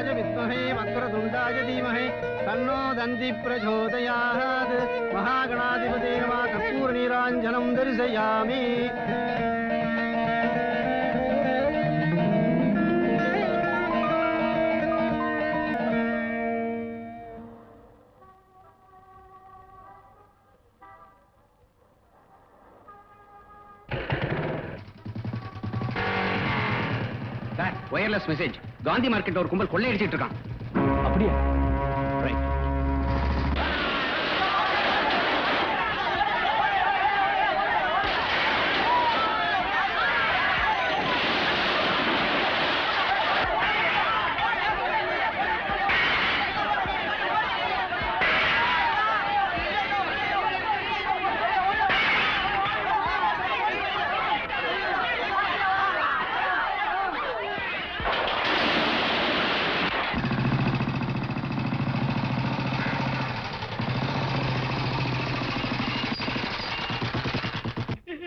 वक्रतुण्डाय विद्महे वक्रतुण्डाय धीमहे तन्नो दन्ति प्रचोदयात्। महागणाधिपते नमः कर्पूरनीराञ्जनं दर्शयामि। ஒயர்லெஸ் மெசேஜ் காந்தி மார்க்கெட் ஒரு கும்பல் கொள்ளையடிச்சிட்டு இருக்கான். அப்படியா ரைட்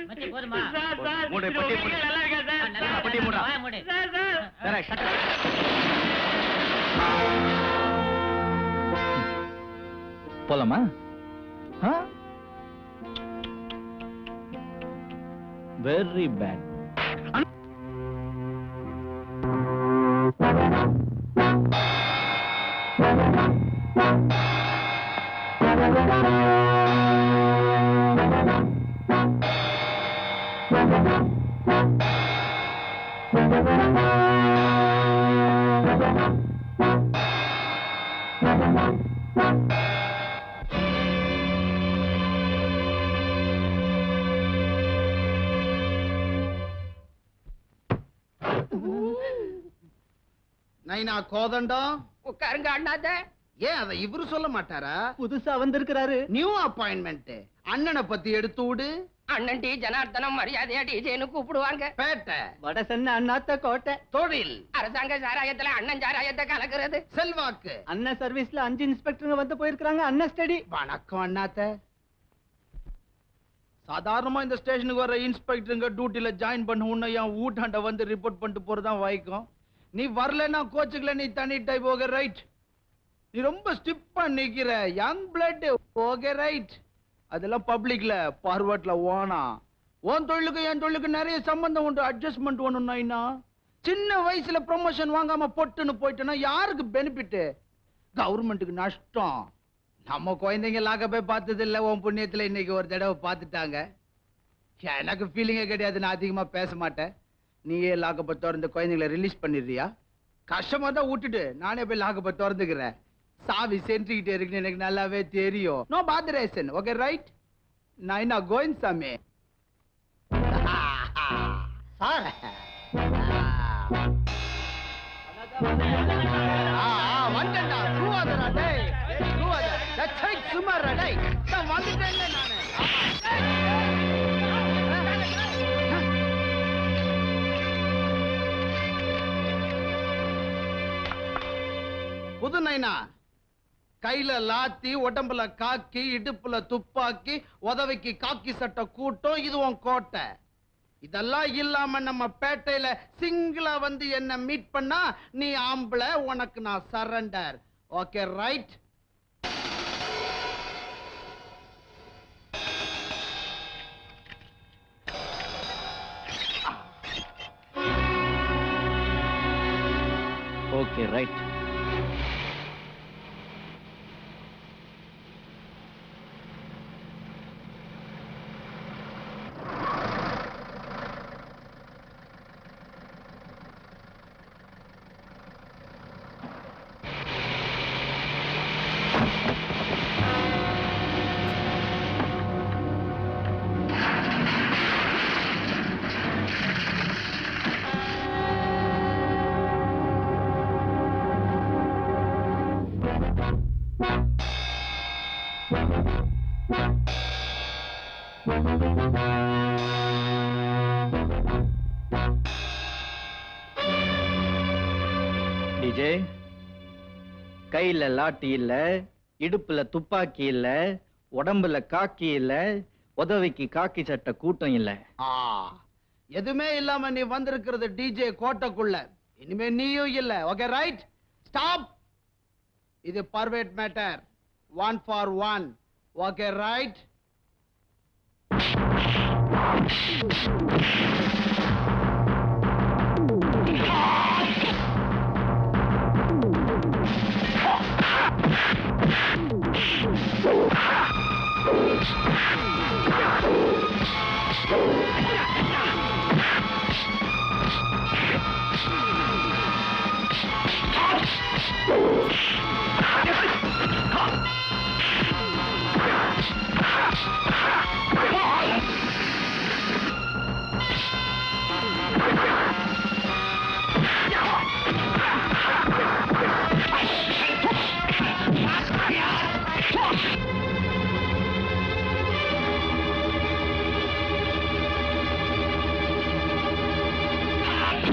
மச்சி, போதுமா மூடு, பட்டி மூடு. பட்டி மூடு. வேற, shut up. போலாமா? வெரி பேட் நைனா கோதண்டம் உட்காருங்க அண்ணாத்த. ஏன் அதை இவரு சொல்ல மாட்டாரா? புதுசா வந்திருக்கிறாரு. நியூ அப்பாயின்மெண்ட் அண்ணனை பத்தி எடுத்து விடு. அண்ணன் டி ஜனார்த்தனம் மரியாதையா டிஜேன்னு கூப்பிடுவாங்க. பேட்டை. வட சென்ன அண்ணாத்த கோட்டை. தொழில். அரசாங்க சாராயத்துல அண்ணன் சாராயத்தை கலக்குறது. செல்வாக்கு. அண்ணன் சர்வீஸ்ல அஞ்சு இன்ஸ்பெக்டருங்க வந்து போயிருக்காங்க அண்ணன் ஸ்டடி. வணக்கம் அண்ணாத்த. சாதாரணமா இந்த ஸ்டேஷனுக்கு வர இன்ஸ்பெக்டருங்க டியூட்டில ஜாயின் பண்ண உன்னை என் வீட்டாண்ட வந்து ரிப்போர்ட் பண்ணிட்டு போறதான் வாய்க்கும் நீ வரலன்னா கோச்சுக்கல நீ தனி டைப் ஓகே ரைட் நீ ரொம்ப ஸ்டிப்பா நிக்கிற. யங் பிளட் ஓகே ரைட் அதெல்லாம் பப்ளிக்ல பார்வட்ல ஓனா. உன் தொழிலுக்கு என் தொழிலுக்கு நிறைய சம்பந்தம் உண்டு. அட்ஜஸ்ட்மெண்ட் ஒண்ணுன்னா சின்ன வயசுல ப்ரொமோஷன் வாங்காம பொட்டுன்னு போயிட்டேன்னா யாருக்கு பெனிஃபிட் கவர்மெண்ட்டுக்கு நஷ்டம். நம்ம குழந்தைங்க லாக்க போய் பார்த்தது இல்லை உன் புண்ணியத்துல இன்னைக்கு ஒரு தடவை பார்த்துட்டாங்க. எனக்கு ஃபீலிங்கே கிடையாது. நான் அதிகமா பேச மாட்டேன். நீயே லாக்கப்ப திறந்து குழந்தைங்களை ரிலீஸ் பண்ணிடுறியா? கஷ்டமா தான் விட்டுட்டு நானே போய் லாக்கப்ப திறந்துக்கிறேன். சாவி சென்றுக்கிட்டே இருக்குன்னு எனக்கு நல்லாவே தெரியும். நோ பாதரேசன் ஓகே ரைட் நான் என்ன கோவிந்த் சாமி வந்துட்டா. சுவாதரா டேய். டச்சை சுமாரா டேய். நான் வந்துட்டேன்ல நானு. புது நைனா. கையில லாத்தி உடம்புல காக்கி இடுப்புல துப்பாக்கி உதவிக்கு காக்கி சட்டை கூட்டம் இது உன் கோட்டை. இதெல்லாம் இல்லாம நம்ம பேட்டையில சிங்கிளா வந்து என்ன மீட் பண்ணா நீ ஆம்பளை உனக்கு நான் surrender okay right okay right கையில லாட்டி இல்ல இடுப்புல துப்பாக்கி இல்ல உடம்புல காக்கி இல்ல உதவிக்கு காக்கி சட்ட கூட்டம் இல்ல. ஆ எதுவுமே இல்லாம நீ வந்திருக்கிறது டிஜே கோட்டைக்குள்ள. இனிமே நீயும் இல்ல ஓகே ரைட் ஸ்டாப் இது private matter one for one okay right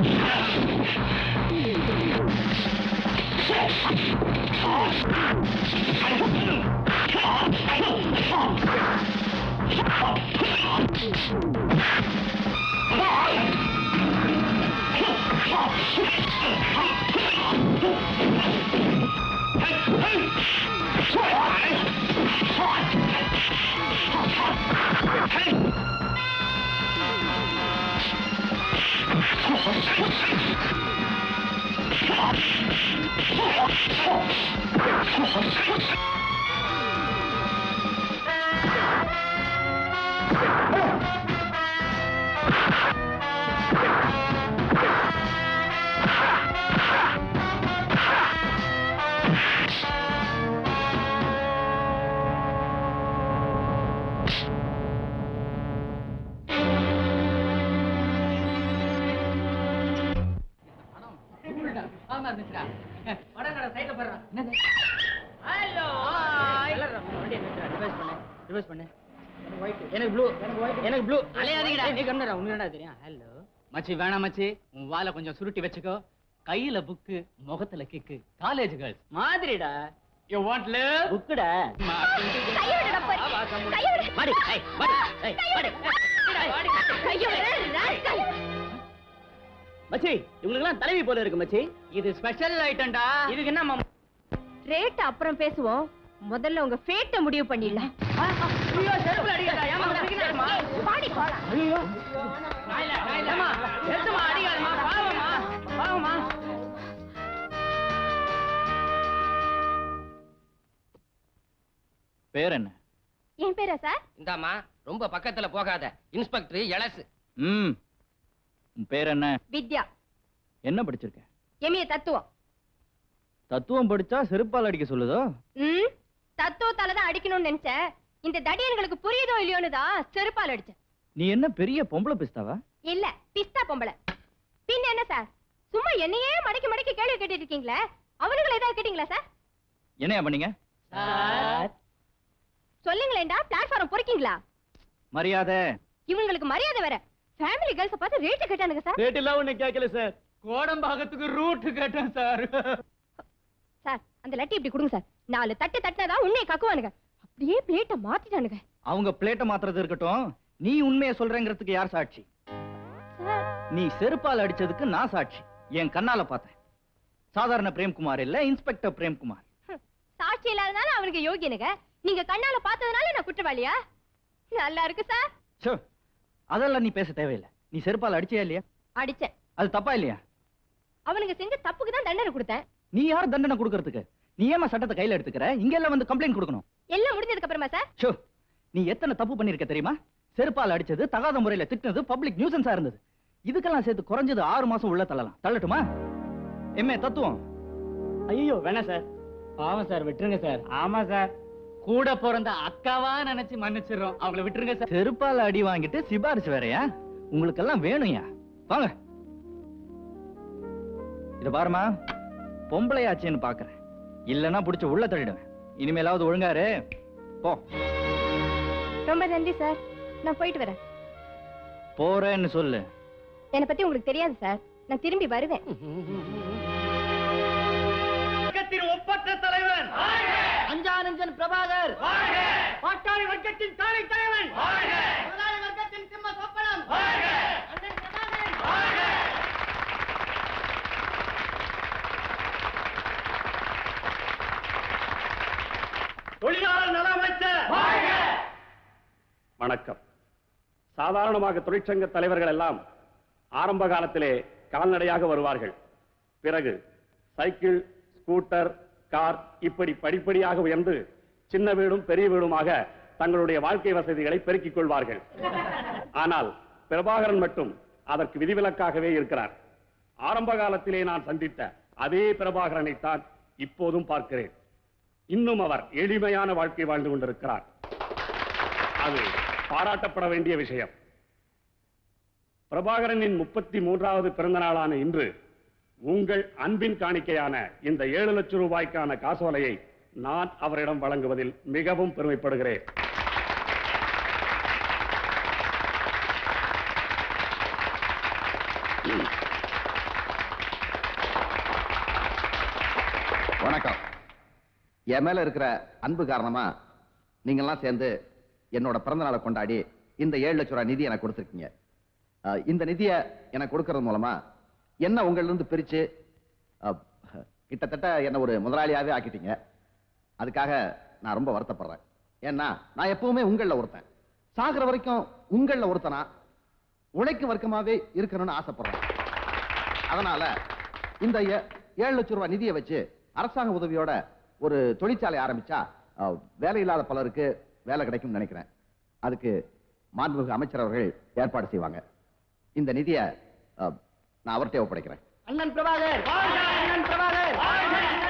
Hey! Oh, எனக்கு ப்ளூ எனக்கு ப்ளூ அலையாதீங்கடா. நீ கண்ணடா உனக்கு தெரியும்? ஹலோ மச்சி வேணாம் மச்சி. உன் வாலை கொஞ்சம் சுருட்டி வச்சுக்கோ. கையில புக்கு முகத்துல கிக்கு காலேஜ் கேர்ள்ஸ் மாதிரிடா. யூ வாண்ட் லிவ் புக்குடா. மாடி மாடி ஏய் மாடி கையோட, ராஸ்கல். மச்சி இவங்களுக்குலாம் தலைவி போல இருக்கு மச்சி. இது ஸ்பெஷல் ஐட்டம்டா இதுக்கு என்ன மாமா? ரேட் அப்புறம் பேசுவோம். முதல்ல உங்க ஃபேட்ட முடிவு பண்ணிடலாம். ஐயோ செருப்புல அடிக்கடா ஏமா அடிக்கிறேம்மா பாடி போலாம் ஐயோ நாயில நாயிலமா எடுத்துமா அடிக்காதமா பாவமா பாவமா பேர் என்ன? என் பேரா சார்? இந்தாம்மா ரொம்ப பக்கத்துல போகாத. இன்ஸ்பெக்டர் எலசு. ம். உன் பேர் என்ன வித்யா. என்ன படிச்சிருக்க? எமிய தத்துவம். தத்துவம் படிச்சா செருப்பால் அடிக்க சொல்லுதோ? ம் தத்துவத்தால தான் அடிக்கணும்னு நினைச்சேன். இந்த தடியன்களுக்கு புரியுதோ இல்லையோன்னு தான் செருப்பால் அடிச்சேன். நீ என்ன பெரிய பொம்பளை பிஸ்தாவா? இல்ல பிஸ்தா பொம்பளை. பின்ன என்ன சார்? சும்மா என்னையே மடக்கி மடக்கி கேள்வி கேட்டுட்டு இருக்கீங்களே? அவனுங்களை ஏதாவது கேட்டீங்களா சார்? என்னையா பண்ணீங்க? சொல்லுங்களேன்டா பிளாட்ஃபார்ம் பொறுக்கீங்களா? மரியாதை. இவங்களுக்கு மரியாதை வேற. ஃபேமிலி கேர்ள்ஸ் பார்த்து ரேட் கேட்டானுங்க சார். ரேட் எல்லாம் ஒண்ணு கேட்கல சார். கோடம்பாகத்துக்கு ரூட் கேட்டேன் சார். சார் அந்த லட்டி இப்படி கொடுங்க சார். நாலு தட்டு தட்டினதா உன்னைய கக்குவானுங்க. அப்படியே பிளேட்டை மாத்திட்டானுங்க. அவங்க பிளேட்டை மாத்துறது இருக்கட்டும். நீ உண்மையை சொல்றேங்கிறதுக்கு யார் சாட்சி? சார். நீ செருப்பால் அடிச்சதுக்கு நான் சாட்சி. என் கண்ணால பார்த்தேன். சாதாரண பிரேம்குமார் இல்ல இன்ஸ்பெக்டர் பிரேம்குமார். சாட்சி இல்லாதனால அவனுக்கு யோகியனுங்க. நீங்க கண்ணால பார்த்ததுனால நான் குற்றவாளியா? நல்லா இருக்கு சார். சோ அதெல்லாம் நீ பேச தேவையில்லை. நீ செருப்பால் அடிச்சியா இல்லையா? அடிச்சேன். அது தப்பா இல்லையா? அவனுங்க செஞ்ச தப்புக்கு தான் தண்டனை கொடுத்தேன். நீ யார் தண்டனை கொடுக்கறதுக்கு? நீ ஏமா சட்டத்தை கையில எடுத்துக்கிற? இங்க எல்லாம் வந்து கம்ப்ளைண்ட் கொடுக்கணும். எல்லாம் முடிஞ்சதுக்கு அப்புறமா சார் ஷோ நீ எத்தனை தப்பு பண்ணிருக்க தெரியுமா? செருப்பால் அடிச்சது தகாத முறையில திட்டினது பப்ளிக் நியூசன்ஸா இருந்தது. இதுக்கெல்லாம் சேர்த்து குறைஞ்சது ஆறு மாசம் உள்ள தள்ளலாம். தள்ளட்டுமா? எம்ஏ தத்துவம்? ஐயோ வேணாம் சார் பாவம் சார் விட்டுருங்க சார் ஆமா சார் கூட பிறந்த அக்காவா நினைச்சு மன்னிச்சிடுறோம். அவங்கள விட்டுருங்க சார். செருப்பால அடி வாங்கிட்டு சிபாரிசு வேறயா? உங்களுக்கெல்லாம் வேணும்யா? வாங்க. இத பாருமா பொம்பளையாச்சேன்னு பாக்குறேன். இல்லன்னா புடிச்சு உள்ள தள்ளிடுவேன். இனிமேலாவது ஒழுங்காரு. போ. ரொம்ப நன்றி சார். நான் போயிட்டு வரேன். போறேன்னு சொல்லு. என்னை பத்தி உங்களுக்கு தெரியாது சார். நான் திரும்பி வருவேன். அஞ்சானந்தன் பிரபாகர். பாட்டாளி வர்க்கத்தின் தாலை தலைவன். முதலாளி வர்க்கத்தின் சிம்ம சொப்பனம். தொழிலாளர் நல அமைச்சர். வணக்கம். சாதாரணமாக தொழிற்சங்க தலைவர்கள் எல்லாம் ஆரம்ப காலத்திலே கால்நடையாக வருவார்கள். பிறகு சைக்கிள் ஸ்கூட்டர் கார் இப்படி படிப்படியாக உயர்ந்து சின்ன வீடும் பெரிய வீடுமாக தங்களுடைய வாழ்க்கை வசதிகளை பெருக்கிக் கொள்வார்கள். ஆனால் பிரபாகரன் மட்டும் அதற்கு விதிவிலக்காகவே இருக்கிறார். ஆரம்ப காலத்திலே நான் சந்தித்த அதே பிரபாகரனைத்தான் இப்போதும் பார்க்கிறேன். இன்னும் அவர் எளிமையான வாழ்க்கை வாழ்ந்து கொண்டிருக்கிறார். அது பாராட்டப்பட வேண்டிய விஷயம். பிரபாகரனின் முப்பத்தி மூன்றாவது பிறந்த நாளான இன்று உங்கள் அன்பின் காணிக்கையான இந்த ஏழு லட்சம் ரூபாய்க்கான காசோலையை நான் அவரிடம் வழங்குவதில் மிகவும் பெருமைப்படுகிறேன். வணக்கம். என் மேல இருக்கிற அன்பு காரணமா நீங்கெல்லாம் சேர்ந்து என்னோட பிறந்த நாளை கொண்டாடி இந்த ஏழு லட்சம் ரூபாய் நிதி எனக்கு கொடுத்துருக்கீங்க. இந்த நிதியை எனக்கு கொடுக்கறது மூலமா என்ன உங்கள்ல இருந்து பிரிச்சு கிட்டத்தட்ட என்ன ஒரு முதலாளியாவே ஆக்கிட்டீங்க. அதுக்காக நான் ரொம்ப வருத்தப்படுறேன். ஏன்னா நான் எப்பவுமே உங்களில் ஒருத்தன். சாகிற வரைக்கும் உங்களில் ஒருத்தனா? உழைக்கும் வர்க்கமாவே இருக்கணும்னு ஆசைப்படுறேன். அதனால இந்த ஏ- ஏழு லட்சம் ரூபாய் நிதியை வச்சு அரசாங்க உதவியோட ஒரு தொழிற்சாலை ஆரம்பிச்சா வேலை இல்லாத பலருக்கு வேலை கிடைக்கும்னு நினைக்கிறேன். அதுக்கு மாண்புமிகு அமைச்சர் அவர்கள் ஏற்பாடு செய்வாங்க. இந்த நிதியை நான் அவர்கிட்ட ஒப்படைக்கிறேன். அண்ணன் பிரபாகர்! அண்ணன் பிரபாகர்!